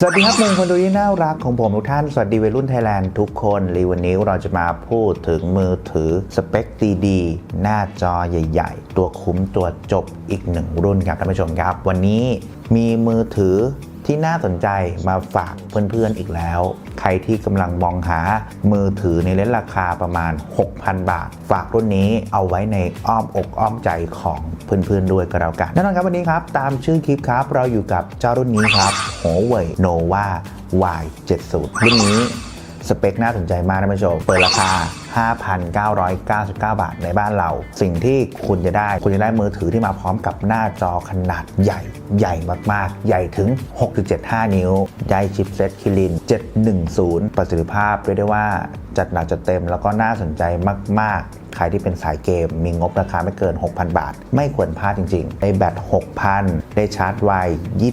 สวัสดีครับมุงคนดูที่น่ารักของผมทุกท่าน สวัสดีวัยรุ่นไทยแลนด์ทุกคนรีวันนี้เราจะมาพูดถึงมือถือสเปคดีๆหน้าจอใหญ่ ๆ ตัวคุ้มตัวจบอีกหนึ่งรุ่นครับท่านผู้ชมครับ วันนี้มีมือถือ ที่น่าสนใจมาฝากเพื่อนๆอีกแล้ว ใครที่กำลังมองหามือถือในเลนราคาประมาณ 6,000 บาท ฝากรุ่นนี้เอาไว้ในอ้อมอกอ้อมใจของเพื่อนๆด้วยก็แล้วกันแน่นอนครับวันนี้ครับ ตามชื่อคลิปครับ เราอยู่กับเจ้ารุ่นนี้ครับ Huawei Nova Y70 รุ่นนี้ สเปคน่าสนใจมากนะผู้ชม เปิดราคา 5,999 บาทในบ้านเรา สิ่งที่คุณจะได้ คุณจะได้มือถือที่มาพร้อมกับหน้าจอขนาดใหญ่ ใหญ่มากๆ ใหญ่ถึง 6.75 นิ้ว ได้ชิปเซ็ตคิริน 710 ประสิทธิภาพเรียกได้ว่าจัดหนักจัดเต็มแล้วก็น่าสนใจมาก ๆ ใครที่เป็นสายเกม มีงบราคาไม่เกิน 6,000 บาท ไม่ควรพลาดจริงๆได้แบต 6,000 ได้ชาร์จไว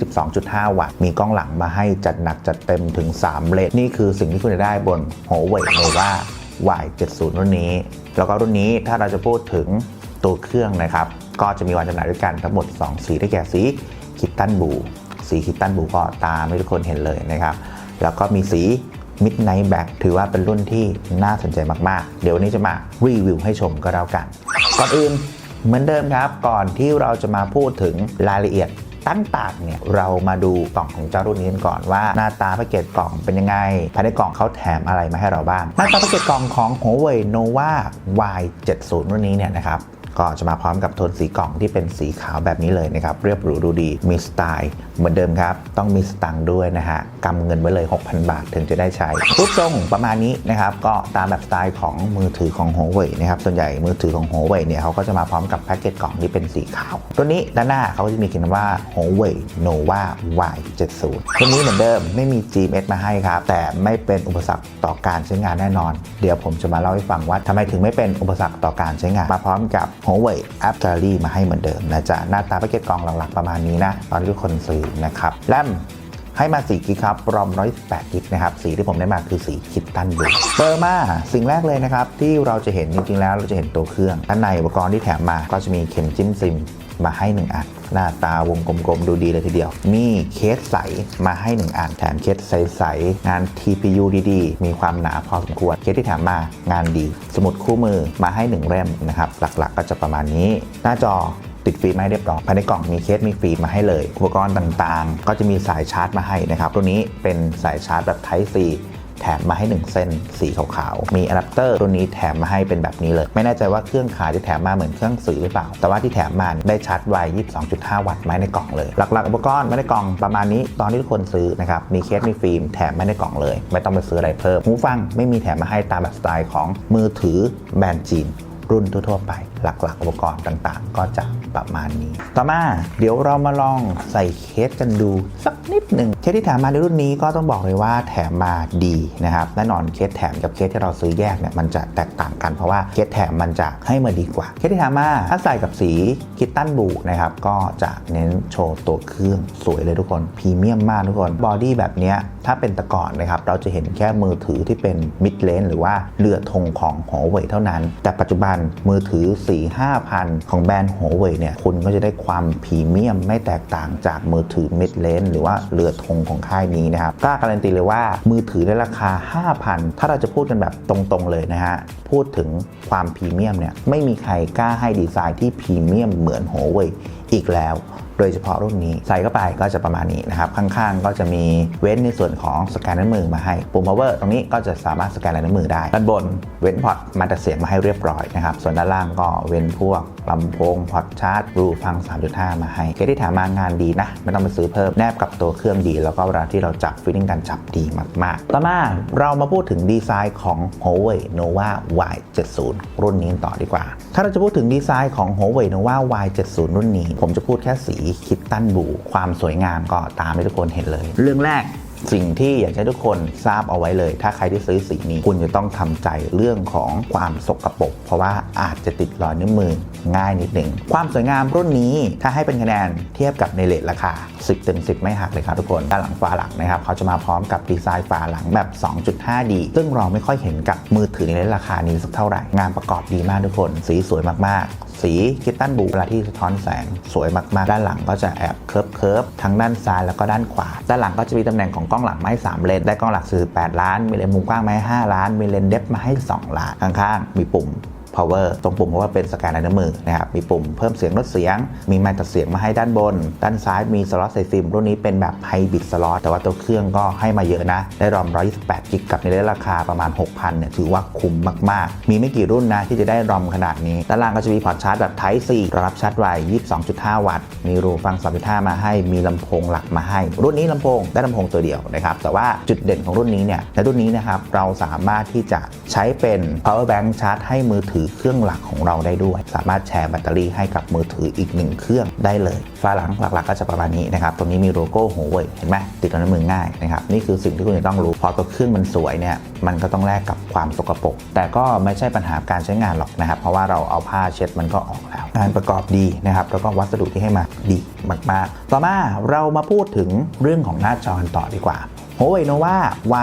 22.5 วัตต์ มีกล้องหลังมาให้จัดหนักจัดเต็มถึง 3 เลนนี่คือสิ่งที่คุณจะได้บน Huawei Nova Y70 รุ่นนี้ แล้วก็รุ่นนี้ถ้าเราจะพูดถึงตัวเครื่องนะครับ ก็จะมีวันจำหน่ายด้วยกันทั้งหมด 2 สีได้แก่สีคิตตันบู สีคิตตันบูก็ตามให้ทุกคนเห็นเลยนะครับ แล้วก็มีสี Midnight Black ถือว่าเป็นรุ่นที่น่าสนใจมาก ๆ เดี๋ยววันนี้จะมารีวิวให้ชมก็แล้วกัน ก่อนอื่นเหมือนเดิมครับ ก่อนที่เราจะมาพูดถึงรายละเอียดต่างๆเนี่ยเรามาดูกล่องของเจ้ารุ่นนี้กันก่อนว่าหน้าตาแพ็กเกจกล่องเป็นยังไงภายในกล่องเขาแถมอะไรมาให้เราบ้าง หน้าตาแพ็กเกจกล่องของ Huawei Nova Y70 รุ่นนี้เนี่ยนะครับ ก็จะมาพร้อมกับโทนสีกล่องที่เป็นสีขาวแบบนี้เลยนะครับเรียบหรูดูดีมีสไตล์เหมือนเดิมครับ ต้องมีสตังค์ด้วยนะฮะกำเงินไว้เลย 6,000 บาทถึงจะได้ใช้รูปทรงประมาณนี้นะครับก็ตามแบบสไตล์ของมือถือของ Huawei นะครับส่วนใหญ่มือถือของ Huawei เนี่ยเขาก็จะมาพร้อมกับแพ็กเกจกล่องที่เป็นสีขาว ตัวนี้ด้านหน้าเขาก็จะมีเขียนว่า Huawei Nova Y70 ตัวนี้เหมือนเดิมไม่มี GMS มาให้ครับแต่ไม่เป็นอุปสรรคต่อการใช้งานแน่นอน เดี๋ยวผมจะมาเล่าให้ฟังว่าทำไมถึงไม่เป็นอุปสรรคต่อการใช้งานมาพร้อมกับ Huawei App Gallery มาให้เหมือนเดิมนะจ๊ะหน้าตาแพ็กเกจกล่องหลักๆประมาณนี้นะ ตอนที่ทุกคนซื้อนะครับแรมให้มา4กิกครับรอม128กิกนะครับ สีที่ผมได้มาคือสีคิตตันบูเปิดมาสิ่งแรกเลยนะครับ ที่เราจะเห็นจริงๆแล้วเราจะเห็นตัวเครื่องด้านในอุปกรณ์ที่แถมมาก็จะมีเข็มจิ้มซิม มาให้ 1 อัน หน้าตาวงกลมๆ ดูดีเลยทีเดียว มีเคสใสมาให้ 1 อัน แถมเคสใสๆงาน TPU ดีๆ มีความหนาพอสมควร เคสที่แถมมางานดี สมุดคู่มือมาให้ 1 เล่มนะครับ หลักๆ ก็จะประมาณนี้ หน้าจอติดฟิล์มให้เรียบร้อยภายในกล่องมีเคสมีฟิล์มมาให้เลย อุปกรณ์ต่างๆ ก็จะมีสายชาร์จมาให้นะครับ ตัวนี้เป็นสายชาร์จแบบ Type C แถมมาให้ 1 เส้นสีขาวๆ มีอะแดปเตอร์ตัวนี้แถมมาให้เป็นแบบนี้เลย ไม่แน่ใจว่าเครื่องขายจะแถมมาเหมือนเครื่องสื่อหรือเปล่า แต่ว่าที่แถมมาได้ชาร์จไว 22.5 วัตต์ไมาในกล่องเลย หลักๆ อุปกรณ์ไมาในกล่องประมาณนี้ ตอนที่ทุกคนซื้อนะครับ มีเคส มีฟิล์ม แถมไมาในกล่องเลย ไม่ต้องไปซื้ออะไรเพิ่ม หูฟังไม่มีแถมมาให้ตามแบบสไตล์ของมือถือแบรนด์จีนรุ่นทั่วๆไป หลักๆ อุปกรณ์ต่างๆ ก็จะประมาณนี้ ต่อมาเดี๋ยวเรามาลองใส่เคสกันดูสักนิดหนึ่งเคสที่แถมมาในรุ่นนี้ก็ต้องบอกเลยว่าแถมมาดีนะครับแน่นอนเคสแถมกับเคสที่เราซื้อแยกเนี่ยมันจะแตกต่างกันเพราะว่าเคสแถมมันจะให้มาดีกว่า เคสที่แถมมาถ้าใส่กับสีคิตตันบูนะครับก็จะเน้นโชว์ตัวเครื่องสวยเลยทุกคนพรีเมียมมากทุกคนบอดี้แบบเนี้ยถ้าเป็นตะก่อนนะครับเราจะเห็นแค่มือถือที่เป็นมิดเลนหรือว่าเรือธงของ Huawei เท่านั้น แต่ปัจจุบันมือถือสี4 5พันของแบรนด์ Huawei เนี่ยคุณก็จะได้ความพรีเมียมไม่แตกต่างจากมือถือมิดเลนหรือว่าเรือธงของค่ายนี้นะครับกล้าการันตีเลยว่ามือถือในราคา 5,000 ถ้าเราจะพูดกันแบบตรงๆเลยนะฮะพูดถึงความพรีเมียมเนี่ยไม่มีใครกล้าให้ดีไซน์ที่พรีเมียมเหมือน Huawei อีกแล้ว โดยเฉพาะรุ่นนี้ ใส่เข้าไปก็จะประมาณนี้นะครับ ข้างๆ ก็จะมีเว้นในส่วนของสแกนนิ้วมือมาให้ ปุ่ม power ตรงนี้ก็จะสามารถสแกนลายนิ้วมือได้ ด้านบนเว้นพอร์ตมาแต่เสียงมาให้เรียบร้อยนะครับ ส่วนด้านล่างก็เว้นพวกลำโพงพอร์ตชาร์จรูฟัง 3.5 มาให้เคที่แถมมางานดีนะ ไม่ต้องไปซื้อเพิ่มแนบกับตัวเครื่องดี แล้วก็เวลาที่เราจับฟีลลิ่งการจับดีมากๆ ต่อมาเรามาพูดถึงดีไซน์ของ Huawei Nova Y70 รุ่นนี้ต่อดีกว่า ถ้าเราจะพูดถึงดีไซน์ของ Huawei Nova Y70 รุ่นนี้ ผมจะพูดแค่สีคิตตันบูความสวยงามก็ตามที่ทุกคนเห็นเลย เรื่องแรก สิ่งที่อยากให้ทุกคนทราบเอาไว้เลย ถ้าใครที่ซื้อสีนี้คุณจะต้องทำใจเรื่องของความสกปรกเพราะว่าอาจจะติดรอยนิ้วมือง่ายนิดหนึ่งความสวยงามรุ่นนี้ถ้าให้เป็นคะแนนเทียบกับในเลทราคา 10เต็ม10 ไม่หักเลยครับทุกคนด้านหลังฝาหลังนะครับเขาจะมาพร้อมกับดีไซน์ฝาหลังแบบ 2.5D ซึ่งเราไม่ค่อยเห็นกับมือถือในเลทราคานี้สักเท่าไหร่งานประกอบดีมากทุกคน สีสวยมากๆ สีคิตตันบูเวลาที่สะท้อนแสงสวยมากๆ ด้านหลังก็จะแอบเคิร์ฟเคิร์ฟทั้งด้านซ้ายแล้วก็ด้านขวา ด้านหลังก็จะมีตำแหน่งของกล้องล้องหลังมาให้3เลนได้กล้องหลัก48ล้าน มีเลนมุมกว้างมาให้5ล้าน มีเลนเดฟมาให้ 2 ล้านข้างๆ มีปุ่ม power ตรงปุ่มเพราะว่าเป็นสแกนลายนิ้วมือนะครับมีปุ่มเพิ่มเสียงลดเสียง มีไมค์ตัดเสียงมาให้ด้านบน ด้านซ้ายมีสล็อตใส่ซิมรุ่นนี้เป็นแบบไฮบิดสล็อตแต่ว่าตัวเครื่องก็ให้มาเยอะนะ ได้รอม 128 กิกกับในราคาประมาณ 6,000เนี่ยถือว่าคุ้มมาก ๆ มีไม่กี่รุ่นนะที่จะได้รอมขนาดนี้ด้านล่างก็จะมีพอร์ตชาร์จแบบ Type C รองรับชาร์จไว22.5 วัตต์ มีรูฟัง 3.5 มาให้ มีลำโพงหลักมาให้ รุ่นนี้ลำโพงได้ลำโพงตัวเดียวนะครับแต่ว่าจุดเด่นของรุ่นนี้เนี่ยในรุ่นนี้นะครับเราสามารถที่จะใช้เป็น power bank ชาร์จให้มือถือเครื่องหลักของเราได้ด้วย สามารถแชร์แบตเตอรี่ให้กับมือถืออีกหนึ่งเครื่องได้เลยฝาหลังหลักๆ ก็จะประมาณนี้นะครับตรงนี้มีโลโก้หัวเว่ยเห็นไหมติดกับนิ้วมือง่ายนะครับนี่คือสิ่งที่คุณจะต้องรู้พอตัวเครื่องมันสวยเนี่ยมันก็ต้องแลกกับความสกปรกแต่ก็ไม่ใช่ปัญหาการใช้งานหรอกนะครับ เพราะว่าเราเอาผ้าเช็ดมันก็ออกแล้วงานประกอบดีนะครับแล้วก็วัสดุที่ให้มาดีมากๆ ต่อมาเรามาพูดถึงเรื่องของหน้าจอต่อดีกว่า Huawei Nova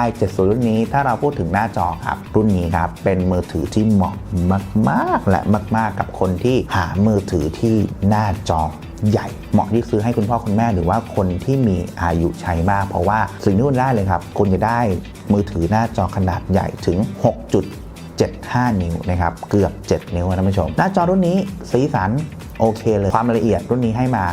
Y70 รุ่นนี้ถ้าเราพูดถึงหน้าจอครับ รุ่นนี้ครับ เป็นมือถือที่เหมาะมาก ๆ และมาก ๆ กับคนที่หามือถือที่หน้าจอใหญ่เหมาะที่ซื้อให้คุณพ่อคุณแม่หรือว่าคนที่มีอายุใช้มาก เพราะว่าสิ่งที่คุณได้เลยครับ คุณจะได้มือถือหน้าจอขนาดใหญ่ถึง 6. 75 นิ้วนะครับเกือบ 7 นิ้วนะท่านผู้ชม หน้าจอรุ่นนี้สีสันโอเคเลยความละเอียดรุ่นนี้ให้มา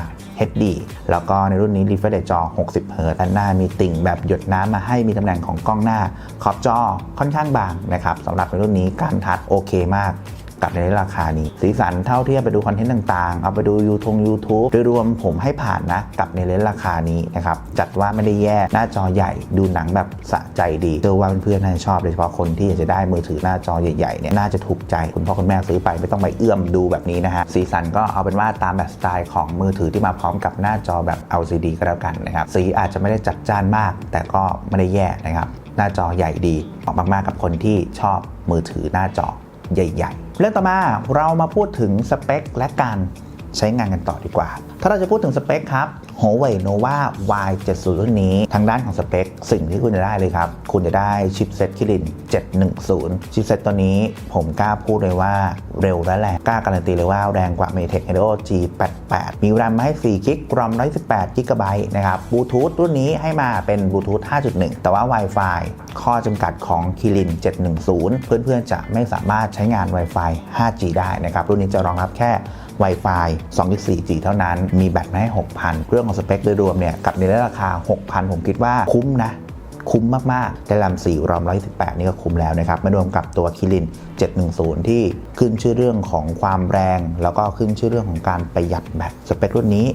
HD แล้วก็ในรุ่นนี้ refresh rate จอ 60 Hz ด้านหน้ามีติ่งแบบหยดน้ำมาให้มีตำแหน่งของกล้องหน้า ขอบจอค่อนข้างบางนะครับสำหรับในรุ่นนี้การทัดโอเคมาก กับในราคานี้ สีสันเท่าเทียบไปดูคอนเทนต์ต่างๆ เอาไปดูยูทง YouTube โดยรวมผมให้ผ่านนะกับในเลนส์ราคานี้นะครับจัดว่าไม่ได้แย่หน้าจอใหญ่ดูหนังแบบสะใจดีเชื่อว่าเพื่อนๆน่าจะชอบโดยเฉพาะคนที่อยากจะได้มือถือหน้าจอใหญ่ๆเนี่ยน่าจะถูกใจคุณพ่อคุณแม่ซื้อไปไม่ต้องไปเอื้อมดูแบบนี้นะฮะสีสันก็เอาเป็นว่าตามแบบสไตล์ของมือถือที่มาพร้อมกับหน้าจอแบบ LCD ก็แล้วกันนะครับสีอาจจะไม่ได้จัดจ้านมาก แต่ก็ไม่ได้แย่นะครับหน้าจอใหญ่ดีเหมาะมากๆกับคนที่ชอบมือถือหน้าจอ ใหญ่ ๆ เรื่องต่อมาเรามาพูดถึงสเปคและการใช้งานกันต่อดีกว่า ถ้าเราจะพูดถึงสเปคครับ Huawei Nova Y70 รุ่นนี้ ทางด้านของสเปค สิ่งที่คุณจะได้เลยครับ คุณจะได้ชิปเซ็ตคิริน 710 ชิปเซ็ตตัวนี้ผมกล้าพูดเลยว่าเร็วและแรงกล้าการันตีเลยว่าแรงกว่า Matek Helio G88 มี RAM มาให้4กิก ROM 128 GB นะครับบลูทูธรุ่นนี้ให้มาเป็นบลูทูธ5.1 แต่ว่า Wi-Fi ข้อจำกัดของคิริน 710 เพื่อนๆ จะไม่สามารถใช้งาน Wi-Fi 5G ได้นะครับรุ่นนี้จะรองรับแค่ Wi-Fi 2.4G เท่านั้นมีแบตมาให้6,000เรื่องของสเปคโดยรวมเนี่ยกับในราคา 6,000 ผมคิดว่าคุ้มนะคุ้มมาก ๆ ได้ลำ4รอม118นี่ก็คุ้มแล้วนะครับไม่รวมกับตัวคิริน 710 ที่ขึ้นชื่อเรื่องของความแรง แล้วก็ขึ้นชื่อเรื่องของการประหยัดแบตสเปครุ่นนี้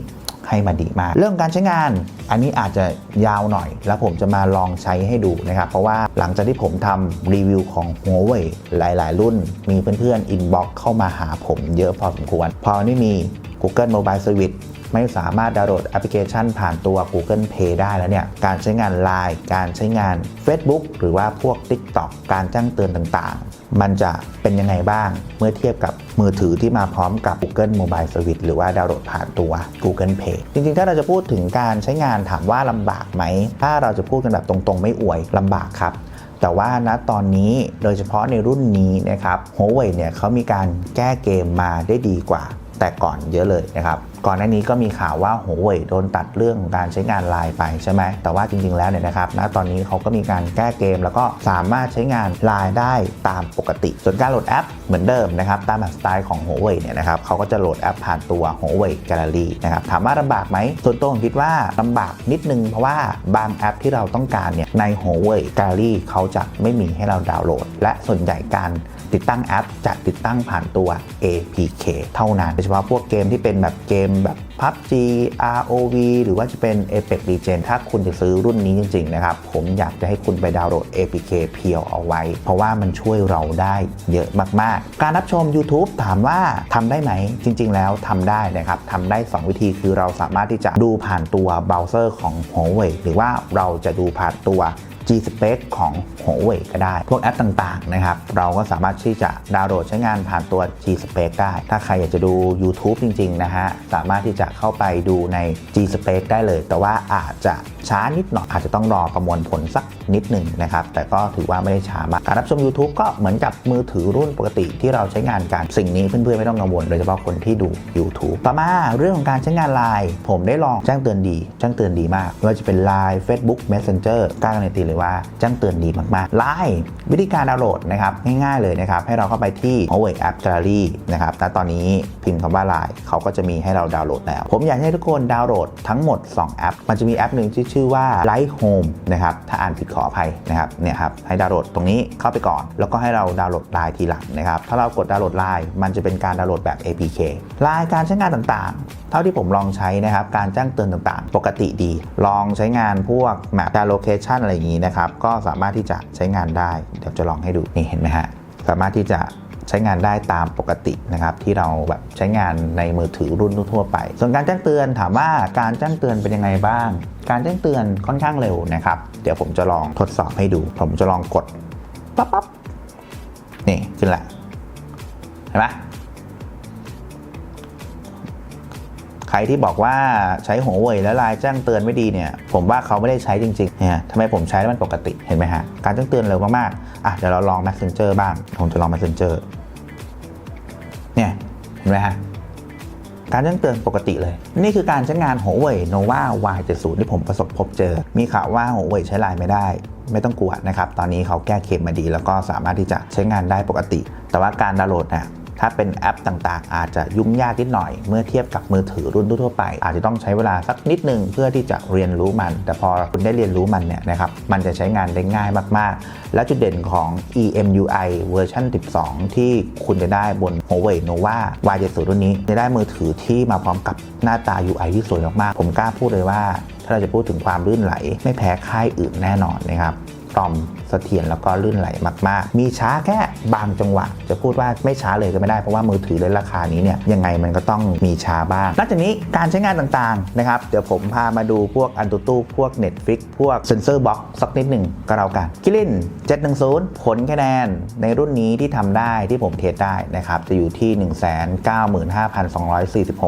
ให้มาดีมาก เรื่องการใช้งาน อันนี้อาจจะยาวหน่อย แล้วผมจะมาลองใช้ให้ดูนะครับ เพราะว่าหลังจากที่ผมทำรีวิวของ Huawei หลาย ๆ รุ่น มีเพื่อนๆอินบ็อกเข้ามาหาผมเยอะพอสมควร พอนี่มี Google Mobile Service ไม่สามารถดาวน์โหลดแอปพลิเคชันผ่านตัว Google Play ได้แล้วเนี่ย การใช้งาน Line การใช้งาน Facebook หรือว่าพวก TikTok การแจ้งเตือนต่างๆ มันจะเป็นยังไงบ้างเมื่อเทียบกับมือถือที่มาพร้อมกับ Google Mobile Service หรือว่าดาวน์โหลดผ่านตัว Google Play จริงๆ ถ้าเราจะพูดถึงการใช้งานถามว่าลำบากไหม ถ้าเราจะพูดกันแบบตรงๆ ไม่อวยลำบากครับแต่ว่าณตอนนี้โดยเฉพาะในรุ่นนี้นะครับ Huawei เนี่ยเขามีการแก้เกมมาได้ดีกว่า แต่ก่อนเยอะเลยนะครับ ก่อนหน้านี้ก็มีข่าวว่า Huawei โดนตัดเรื่องของการใช้งานไลน์ไปใช่ไหม แต่ว่าจริงๆแล้วเนี่ยนะครับ ณ ตอนนี้เขาก็มีการแก้เกม แล้วก็สามารถใช้งานไลน์ได้ตามปกติ ส่วนการโหลดแอปเหมือนเดิมนะครับ ตามแบบสไตล์ของ Huawei เนี่ยนะครับเขาก็จะโหลดแอปผ่านตัว Huawei Gallery นะครับ ถามว่าลำบากไหม ส่วนตัวผมคิดว่าลำบากนิดนึง เพราะว่าบางแอปที่เราต้องการเนี่ย ใน Huawei Gallery เขาจะไม่มีให้เราดาวน์โหลด และส่วนใหญ่การ ติดตั้งแอปจะติดตั้งผ่านตัว APK เท่านั้นโดยเฉพาะพวกเกมที่เป็นแบบเกมแบบ PUBG ROV หรือว่าจะเป็น Apex Legends ถ้าคุณจะซื้อรุ่นนี้จริง ๆ นะครับ ผมอยากจะให้คุณไปดาวน์โหลด APK เพียวเอาไว้ เพราะว่ามันช่วยเราได้เยอะมาก ๆ การรับชม YouTube ถามว่าทำได้ไหม จริง ๆ แล้วทำได้นะครับทำได้ 2 วิธีคือเราสามารถที่จะดูผ่านตัวเบราว์เซอร์ของ Huawei หรือว่าเราจะดูผ่านตัว G Spec ของ Huawei ก็ได้ พวกแอปต่างๆนะครับ เราก็สามารถที่จะดาวน์โหลดใช้งานผ่านตัว G Spec ได้ ถ้าใครอยากจะดู YouTube จริง ๆ นะฮะ สามารถที่จะเข้าไปดูใน G Spec ได้เลย แต่ว่าอาจจะช้านิดหน่อยอาจจะต้องรอประมวลผลสักนิดหนึ่งนะครับ แต่ก็ถือว่าไม่ได้ช้ามาก การรับชม YouTube ก็เหมือนกับมือถือรุ่นปกติที่เราใช้งานกัน สิ่งนี้เพื่อนๆไม่ต้องกังวลโดยเฉพาะคนที่ดู YouTube ต่อมาเรื่องของการใช้งาน Line ผมได้ลองแจ้งเตือนดีแจ้งเตือนดีมากไม่ว่าจะเป็น Line Facebook Messenger กล้าการันตีเลยว่าแจ้งเตือนดีมากๆ Line วิธีการดาวน์โหลดนะครับง่ายๆเลยนะครับให้เราเข้าไปที่ Huawei App Gallery นะครับแต่ตอนนี้พิมพ์คำว่า Line เขาก็จะมีให้เราดาวน์โหลดแล้ว ผมอยากให้ทุกคนดาวน์โหลดทั้งหมด 2 แอป มันจะมีแอปหนึ่งที่ชื่อว่า Light Home นะครับถ้าอ่านผิดขออภัยนะครับเนี่ยครับให้ดาวน์โหลดตรงนี้เข้าไปก่อน แล้วก็ให้เราดาวน์โหลด Line ทีหลังนะครับถ้าเรากดดาวน์โหลด Line มันจะเป็นการดาวน์โหลดแบบ APK ลายการใช้งานต่างๆ เท่าที่ผมลองใช้นะครับการแจ้งเตือนต่างๆ ปกติดี ลองใช้งานพวก Map การ Location อะไรอย่างนี้นะครับ ก็สามารถที่จะใช้งานได้ เดี๋ยวจะลองให้ดูนี่เห็นไหมฮะสามารถที่จะใช้งานได้ตามปกตินะครับที่เราแบบใช้งานในมือถือรุ่นทั่วไป ส่วนการแจ้งเตือนถามว่าการแจ้งเตือนเป็นยังไงบ้าง การแจ้งเตือนค่อนข้างเร็วนะครับ เดี๋ยวผมจะลองทดสอบให้ดู ผมจะลองกดปั๊บปั๊บนี่ขึ้นละเห็นไหม รที่บอกว่าใช้หัวเว่ยแล้วไลน์แจ้งเตือนไม่ดีเนี่ย ผมว่าเขาไม่ได้ใช้จริงๆเนี่ยทำไมผมใช้แล้วมันปกติเห็นไหมฮะ การแจ้งเตือนเร็วมากๆ อะเดี๋ยวเราลอง Messenger บ้าง ผมจะลอง Messenger เนี่ยเห็นไหมฮะการแจ้งเตือนปกติเลย นี่คือการใช้งานหัวเว่ย Nova Y70 ที่ผมประสบพบเจอ มีข่าวว่าหัวเว่ยใช้ไลน์ไม่ได้ ไม่ต้องกลัวนะครับ ตอนนี้เขาแก้เค็มมาดี แล้วก็สามารถที่จะใช้งานได้ปกติ แต่ว่าการดาวน์โหลดเนี่ย ถ้าเป็นแอปต่างๆ อาจจะยุ่งยากนิดหน่อย เมื่อเทียบกับมือถือรุ่นทั่วไป อาจจะต้องใช้เวลาสักนิดหนึ่งเพื่อที่จะเรียนรู้มัน แต่พอคุณได้เรียนรู้มันเนี่ยนะครับมันจะใช้งานได้ง่ายมากๆ และจุดเด่นของ EMUI เวอร์ชัน12 ที่คุณจะได้บน Huawei Nova Y70 รุ่นนี้จะได้มือถือที่มาพร้อมกับหน้าตา UI ที่สวยมากๆ ผมกล้าพูดเลยว่า ถ้าเราจะพูดถึงความลื่นไหล ไม่แพ้ค่ายอื่นแน่นอนนะครับกล่อม สถียรแล้วก็ลื่นไหลมาก ๆ มีช้าแค่บางจังหวะ จะพูดว่าไม่ช้าเลยก็ไม่ได้เพราะว่ามือถือในราคานี้เนี่ยยังไงมันก็ต้องมีช้าบ้างนอกจากนี้การใช้งานต่างๆนะครับเดี๋ยวผมพามาดูพวกอันตูตู้พวก Netflix พวกเซนเซอร์บ็อกสักนิดหนึ่งก็แล้วกันกิลิน710 ผลคะแนนในรุ่นนี้ที่ทำได้ที่ผมเทสได้นะครับจะอยู่ที่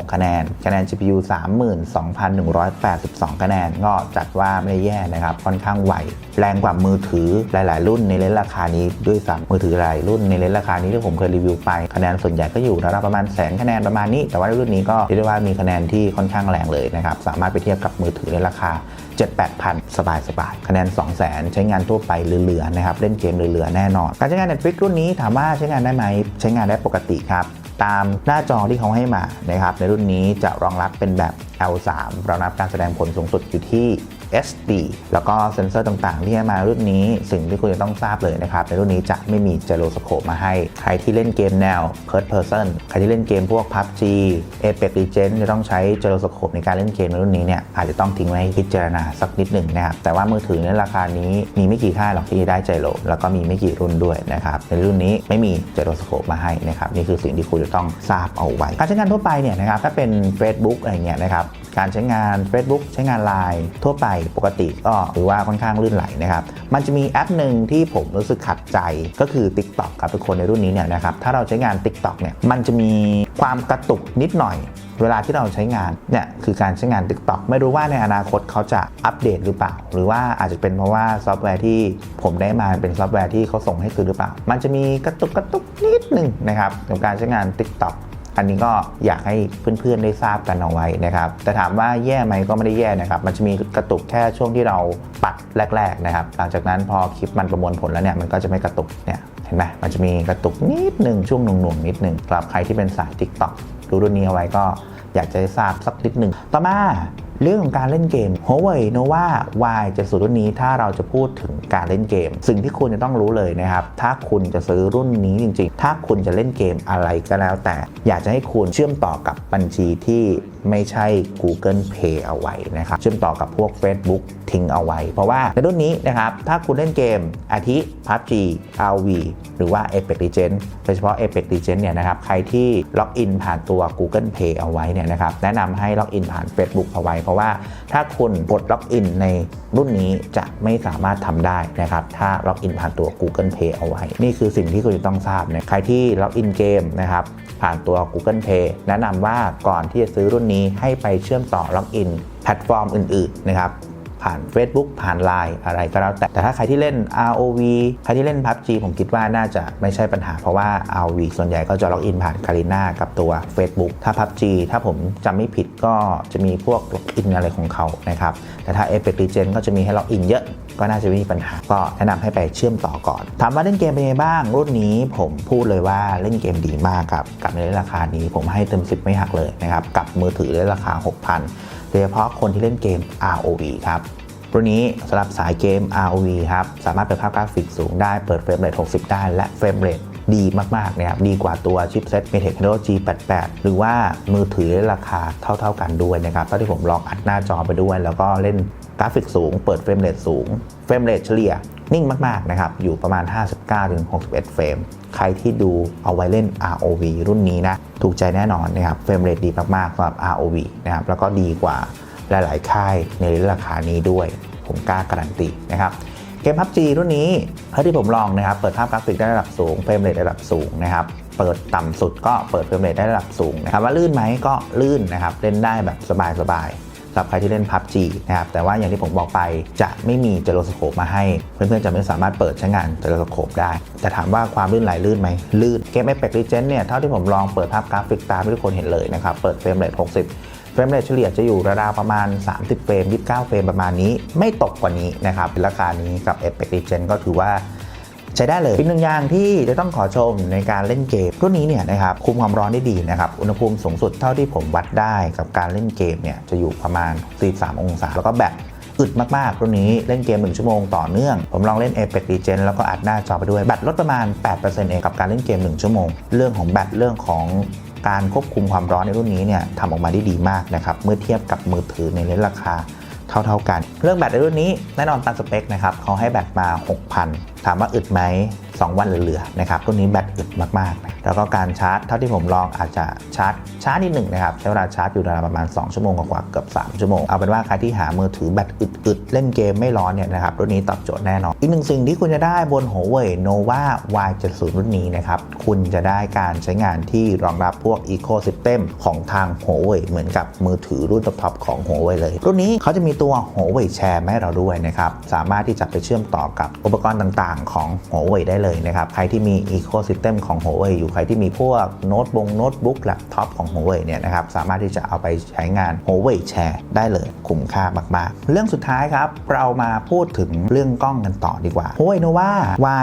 195,246 คะแนน คะแนน GPU 32,182 คะแนนก็จัดว่าไม่ได้แย่นะครับค่อนข้างไหวแรงกว่ามือถือหลาย ๆ รุ่นในเลนราคานี้ด้วยซ้ำมือถือหลายรุ่นในเลนราคานี้ที่ผมเคยรีวิวไปคะแนนส่วนใหญ่ก็อยู่ระดับประมาณแสนคะแนนประมาณนี้ แต่ว่ารุ่นนี้ก็เรียกได้ว่ามีคะแนนที่ค่อนข้างแรงเลยนะครับสามารถไปเทียบกับมือถือในราคา 7-8,000 สบายสบายๆคะแนน 200,000 ใช้งานทั่วไปเหลือๆนะครับเล่นเกมเหลือๆแน่นอน การใช้งาน Netflix รุ่นนี้ถามว่าใช้งานได้ไหมใช้งานได้ปกติครับตามหน้าจอที่เขาให้มานะครับในรุ่นนี้จะรองรับเป็นแบบ L3 รองรับการแสดงผลสูงสุดอยู่ที่ SD แล้วก็เซ็นเซอร์ต่างๆ ที่มารุ่นนี้สิ่งที่คุณจะต้องทราบเลยนะครับ ในรุ่นนี้จะไม่มีเจโรสโคปมาให้ ใครที่เล่นเกมแนว Third Person ใครที่เล่นเกมพวก PUBG Apex Legends จะต้องใช้เจโรสโคปในการเล่นเกมในรุ่นนี้เนี่ยอาจจะต้องทิ้งไว้ให้พิจารณาสักนิดหนึ่งนะครับ แต่ว่ามือถือในราคานี้มีไม่กี่ค่ายหรอกที่ได้เจโรแล้วก็มีไม่กี่รุ่นด้วยนะครับในรุ่นนี้ไม่มีเจโรสโคปมาให้นะครับนี่คือสิ่งที่คุณจะต้องทราบเอาไว้ การใช้งานทั่วไปเนี่ยนะครับถ้าเป็น Facebook อะไรเงี้ยนะครับ การใช้งาน Facebook ใช้งาน Line ทั่วไปปกติก็ถือว่าค่อนข้างลื่นไหลนะครับ มันจะมีแอปหนึ่งที่ผมรู้สึกขัดใจก็คือ TikTok ครับทุกคนในรุ่นนี้เนี่ยนะครับถ้าเราใช้งาน TikTok เนี่ยมันจะมีความกระตุกนิดหน่อยเวลาที่เราใช้งานเนี่ยคือการใช้งาน TikTok ไม่รู้ว่าในอนาคตเขาจะอัปเดตหรือเปล่า หรือว่าอาจจะเป็นเพราะว่าซอฟต์แวร์ที่ผมได้มาเป็นซอฟต์แวร์ที่เขาส่งให้คือหรือเปล่า มันจะมีกระตุกกระตุกนิดหนึ่งนะครับกับการใช้งาน TikTok อันนี้ก็อยากให้เพื่อนๆได้ทราบกันเอาไว้นะครับแต่ถามว่าแย่ไหมก็ไม่ได้แย่นะครับ มันจะมีกระตุกแค่ช่วงที่เราปัดแรก ๆนะครับ หลังจากนั้นพอคลิปมันประมวลผลแล้วเนี่ยมันก็จะไม่กระตุกเนี่ยเห็นไหมมันจะมีกระตุกนิดหนึ่งช่วงหน่วงๆนิดหนึ่งสำหรับใครที่เป็นสาย TikTok ดูรุ่นนี้เอาไว้ก็อยากจะทราบสักนิดหนึ่งต่อมา เรื่องของการเล่นเกม Huawei Nova Y จะสู่รุ่นนี้ถ้าเราจะพูดถึงการเล่นเกม สิ่งที่คุณจะต้องรู้เลยนะครับ ถ้าคุณจะซื้อรุ่นนี้จริง ๆ ถ้าคุณจะเล่นเกมอะไรก็แล้วแต่ อยากจะให้คุณเชื่อมต่อกับบัญชีที่ไม่ใช่ Google Pay เอาไว้นะครับ เชื่อมต่อกับพวก Facebook ทิ้งเอาไว้ เพราะว่าในรุ่นนี้นะครับ ถ้าคุณเล่นเกมอาทิ PUBG RV หรือว่า Apex Legends โดยเฉพาะ Apex Legends เนี่ยนะครับ ใครที่ล็อกอินผ่านตัว Google Pay เอาไว้เนี่ยนะครับ แนะนำให้ล็อกอินผ่าน Facebook เอาไว้เพราะว่าถ้าคุณกดล็อกอินในรุ่นนี้จะไม่สามารถทำได้นะครับ ถ้าล็อกอินผ่านตัว Google Pay เอาไว้ นี่คือสิ่งที่คุณจะต้องทราบนะใครที่ล็อกอินเกมนะครับผ่านตัว Google Pay แนะนำว่าก่อนที่จะซื้อรุ่นนี้ให้ไปเชื่อมต่อล็อกอินแพลตฟอร์มอื่นๆนะครับ ผ่าน Facebook ผ่าน Line อะไรก็แล้วแต่แต่ถ้าใครที่เล่น ROV ใครที่เล่น PUBG ผมคิดว่าน่าจะไม่ใช่ปัญหาเพราะว่า ROV ส่วนใหญ่ก็จะล็อกอินผ่าน c a r i n a กับตัว Facebook ถ้า PUBG ถ้าผมจำไม่ผิดก็จะมีพวกล็อกอินอะไรของเขานะครับแต่ถ้า Apex Legends ก็จะมีให้ล็อกอินเยอะก็น่าจะไม่มีปัญหา ก็แนะนำให้ไปเชื่อมต่อก่อน ถามว่าเล่นเกมเป็นไงบ้าง รุ่นนี้ผมพูดเลยว่าเล่นเกมดีมากครับ กับในราคานี้ผมให้เต็ม 10 ไม่หักเลยนะครับ กับมือถือในราคา 6,000 ดยเฉพาะคนที่เล่นเกม ROV ครับรุ่นนี้สำหรับสายเกม ROV ครับ สามารถเปิดภาพกราฟิกสูงได้ เปิดเฟรมเรท60 ได้ และเฟรมเรทดีมากๆนะครับ ดีกว่าตัวชิปเซ็ต Mediatek Helio G88 หรือว่ามือถือราคาเท่าๆกันด้วยนะครับ เท่าที่ผมลองอัดหน้าจอไปด้วย แล้วก็เล่นกราฟิกสูง เปิดเฟรมเรทสูง เฟรมเรทเฉลี่ยนิ่งมากๆนะครับ อยู่ประมาณ 59-61 เฟรม ใครที่ดูเอาไว้เล่น ROV รุ่นนี้นะ ถูกใจแน่นอนนะครับเฟรมเรทดีมากๆสำหรับ ROV นะครับแล้วก็ดีกว่าหลายๆค่ายในราคานี้ด้วย ผมกล้าการันตีนะครับเกม PUBG รุ่นนี้เท่าที่ผมลองนะครับเปิดภาพกราฟิกได้ระดับสูงเฟรมเรทระดับสูงนะครับเปิดต่ำสุดก็เปิดเฟรมเรทได้ระดับสูงนะครับว่าลื่นไหมก็ลื่นนะครับเล่นได้แบบสบายๆ สำหรับใครที่เล่น PUBG นะครับแต่ว่าอย่างที่ผมบอกไปจะไม่มีเจโรสโคปมาให้ เพื่อนๆจะไม่สามารถเปิดใช้งานเจโรสโคปได้ แต่ถามว่าความลื่นไหลลื่นไหมลื่นเกม Apex Legends เนี่ยเท่าที่ผมลองเปิดภาพกราฟิกตามที่ทุกคนเห็นเลยนะครับเปิดเฟรมเรท60เฟรมเรทเฉลี่ยจะอยู่ราวๆประมาณ 30 เฟรม 29 เฟรมประมาณนี้ ไม่ตกกว่านี้นะครับราคานี้กับ Apex Legends ก็ถือว่า ใช้ได้เลยเป็นหนึ่งอย่างที่จะต้องขอชมในการเล่นเกมรุ่นนี้เนี่ยนะครับคุมความร้อนได้ดีนะครับอุณหภูมิสูงสุดเท่าที่ผมวัดได้กับการเล่นเกมเนี่ยจะอยู่ประมาณ 43 องศา แล้วก็แบตอึดมากๆ รุ่นนี้เล่นเกม 1 ชั่วโมงต่อเนื่อง ผมลองเล่น Apex Legends แล้วก็อัดหน้าจอไปด้วย แบตลดประมาณ 8%เองกับการเล่นเกม 1 ชั่วโมง เรื่องของแบตเรื่องของการควบคุมความร้อนในรุ่นนี้เนี่ยทำออกมาได้ดีมากนะครับ เมื่อเทียบกับมือถือในเลนราคา เท่า ๆกัน เรื่องแบตในรุ่นนี้แน่นอนตามสเปคนะครับเขาให้แบตมา 6,000 ถามว่าอึดไหม 2 วันเหลือๆนะครับรุ่นนี้แบตอึดมากๆนะแล้วก็การชาร์จเท่าที่ผมลองอาจจะชาร์จช้านิดหนึ่งนะครับใช้เวลาชาร์จอยู่ประมาณ 2 ชั่วโมงกว่าเกือบ 3 ชั่วโมง เอาเป็นว่าใครที่หามือถือแบตอึดๆ เล่นเกมไม่ร้อนเนี่ยนะครับรุ่นนี้ตอบโจทย์แน่นอน อีกหนึ่งสิ่งที่คุณจะได้บน Huawei Nova Y70 รุ่นนี้นะครับคุณจะได้การใช้งานที่รองรับพวก Ecosystem ของทาง Huawei เหมือนกับมือถือรุ่นท็อปๆของ Huawei เลย รุ่นนี้เขาจะมีตัว Huawei Share มาให้เราด้วยนะครับสามารถที่จะไปเชื่อมต่อกับอุปกรณ์ต่างๆ ของ Huawei ได้เลยนะครับ ใครที่มี Ecosystem ของ Huawei อยู่ ใครที่มีพวกโน้ตบงโน้ตบุ๊กแล็ปท็อปของ Huawei เนี่ยนะครับ สามารถที่จะเอาไปใช้งาน Huawei Share ได้เลยคุ้มค่ามาก ๆ เรื่องสุดท้ายครับ เรามาพูดถึงเรื่องกล้องกันต่อดีกว่า Huawei Nova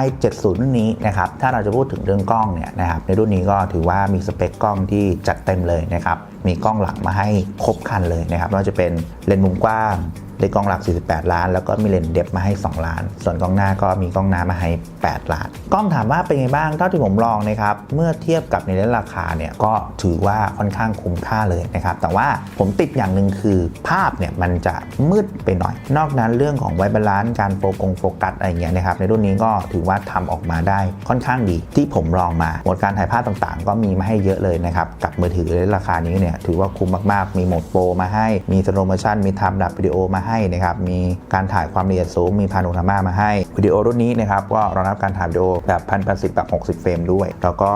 Y70 รุ่นนี้นะครับ ถ้าเราจะพูดถึงเรื่องกล้องเนี่ยนะครับ ในรุ่นนี้ก็ถือว่ามีสเปคกล้องที่จัดเต็มเลยนะครับ มีกล้องหลังมาให้ครบครันเลยนะครับไม่ว่าจะเป็นเลนส์มุมกว้าง ได้กล้องหลัก 48 ล้าน แล้วก็มีเลนส์เดฟมาให้ 2 ล้าน ส่วนกล้องหน้าก็มีกล้องหน้ามาให้ 8 ล้าน กล้องถามว่าเป็นไงบ้าง เท่าที่ผมลองนะครับ เมื่อเทียบกับในเลนส์ราคาเนี่ย ก็ถือว่าค่อนข้างคุ้มค่าเลยนะครับ แต่ว่าผมติดอย่างหนึ่งคือภาพเนี่ยมันจะมืดไปหน่อย นอกนั้นเรื่องของไวบาลานซ์การโฟกงโฟกัสอะไรเงี้ยนะครับ ในรุ่นนี้ก็ถือว่าทำออกมาได้ค่อนข้างดี ที่ผมลองมา โหมดการถ่ายภาพต่างๆ ก็มีมาให้เยอะเลยนะครับ กับมือถือในราคานี้เนี่ย ถือว่าคุ้มมากๆ มีโหมดโปรมาให้ มีสโลโมชันมีไทม์ดับวิดีโอมาให้นะครับมีการถ่ายความละเอียดสูงมีพาโนรามามาให้วิดีโอรุ่นนี้นะครับก็รองรับการถ่ายวิดีโอแบบพันแปดสิบแบบ60เฟรมด้วย แล้วก็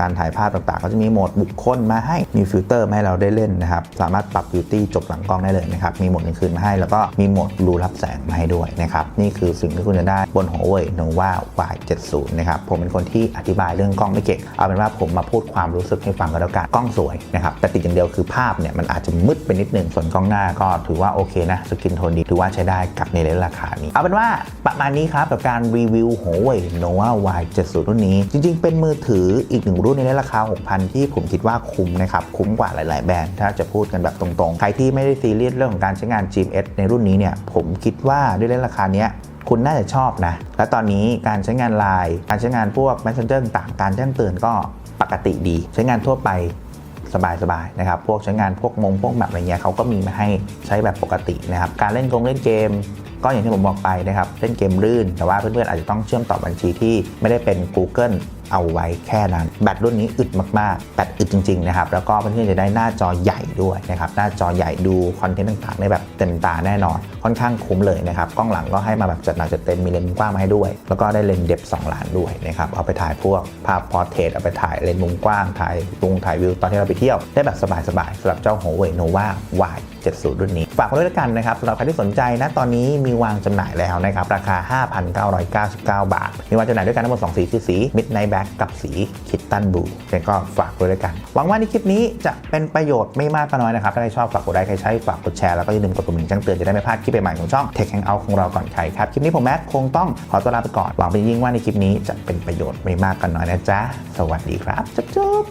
การถ่ายภาพต่างๆ ก็จะมีโหมดบุคคลมาให้มีฟิลเตอร์มาให้เราได้เล่นนะครับสามารถปรับบิวตี้จบหลังกล้องได้เลยนะครับมีโหมดกลางคืนมาให้ แล้วก็มีโหมดรูรับแสงมาให้ด้วยนะครับนี่คือสิ่งที่คุณจะได้บน Huawei Nova Y70 นะครับผมเป็นคนที่อธิบายเรื่องกล้องไม่เก่งเอาเป็นว่าผมมาพูดความรู้สึกให้ฟังก็แล้วกันกล้องสวยนะครับแต่ติดอย่างเดียวคือภาพเนี่ยมันอาจจะมืดไปนิดนึงส่วนกล้องหน้าก็ถือว่าโอเคนะสกนโทนดีถือว่าใช้ได้กับในเลนราคานี้ เอาเป็นว่าประมาณนี้ครับกับการรีวิว Huawei Nova Y70 รุ่นนี้ จริง ๆ เป็นมือถืออีกหนึ่งรุ่นในเลนราคา 6,000 ที่ผมคิดว่าคุ้มนะครับ คุ้มกว่าหลาย ๆ แบรนด์ถ้าจะพูดกันแบบตรง ๆ ใครที่ไม่ได้ซีเรียสเรื่องของการใช้งาน GMS ในรุ่นนี้เนี่ยผมคิดว่าด้วยเลนราคาเนี้ยคุณน่าจะชอบนะ และตอนนี้การใช้งานไลน์การใช้งานพวก Messenger ต่างการแจ้งเตือนก็ปกติดี ใช้งานทั่วไป สบายๆนะครับ พวกใช้งานพวกมงพวกแบบอะไรเงี้ยเขาก็มีมาให้ใช้แบบปกตินะครับ การเล่นกงเล่นเกม ก็อย่างที่ผมบอกไปนะครับ เล่นเกมลื่น แต่ว่าเพื่อนๆอาจจะต้องเชื่อมต่อบัญชีที่ไม่ได้เป็น Google เอาไว้แค่นั้น แบตรุ่นนี้อึดมากๆ แบตอึดจริงๆนะครับแล้วก็เพื่อนๆจะได้หน้าจอใหญ่ด้วยนะครับหน้าจอใหญ่ดูคอนเทนต์ต่างๆได้แบบเต็มตาแน่นอน ค่อนข้างคุ้มเลยนะครับกล้องหลังก็ให้มาแบบจัดหนักจัดเต็มมีเลนส์กว้างมาให้ด้วย แล้วก็ได้เลนส์เดฟ2ล้านด้วยนะครับเอาไปถ่ายพวกภาพพอร์เทรตเอาไปถ่ายเลนส์มุมกว้างถ่ายลงถ่ายวิวตอนที่เราไปเที่ยวได้แบบสบายๆสำหรับเจ้า Huawei Nova Y 70 รุ่นนี้ ฝากไว้ด้วยกันนะครับสำหรับใครที่สนใจนะตอนนี้มีวางจำหน่ายแล้วนะครับราคา 5,999 บาท มีวางจำหน่ายด้วยกันทั้งหมด2สีคือสี Midnight Black กับสี Kitten Blue ยังก็ฝากไว้ด้วยกัน หวังว่าในคลิปนี้จะเป็นประโยชน์ไม่มากก็น้อยนะครับถ้าใครชอบฝากกดไลค์ใครใช้ฝากกดแชร์แล้วก็อย่าลืมกดกระดิ่งแจ้งเตือนจะได้ไม่พลาดคลิปใหม่ๆของช่อง Tech Hangout ของเราก่อนใครครับคลิปนี้ผมแม็กคงต้องขอตัวลาไปก่อนหวังเป็นยิ่งว่าในคลิปนี้จะเป็นประโยชน์ไม่มากก็น้อยนะจ๊ะสวัสดีครับจุ๊บ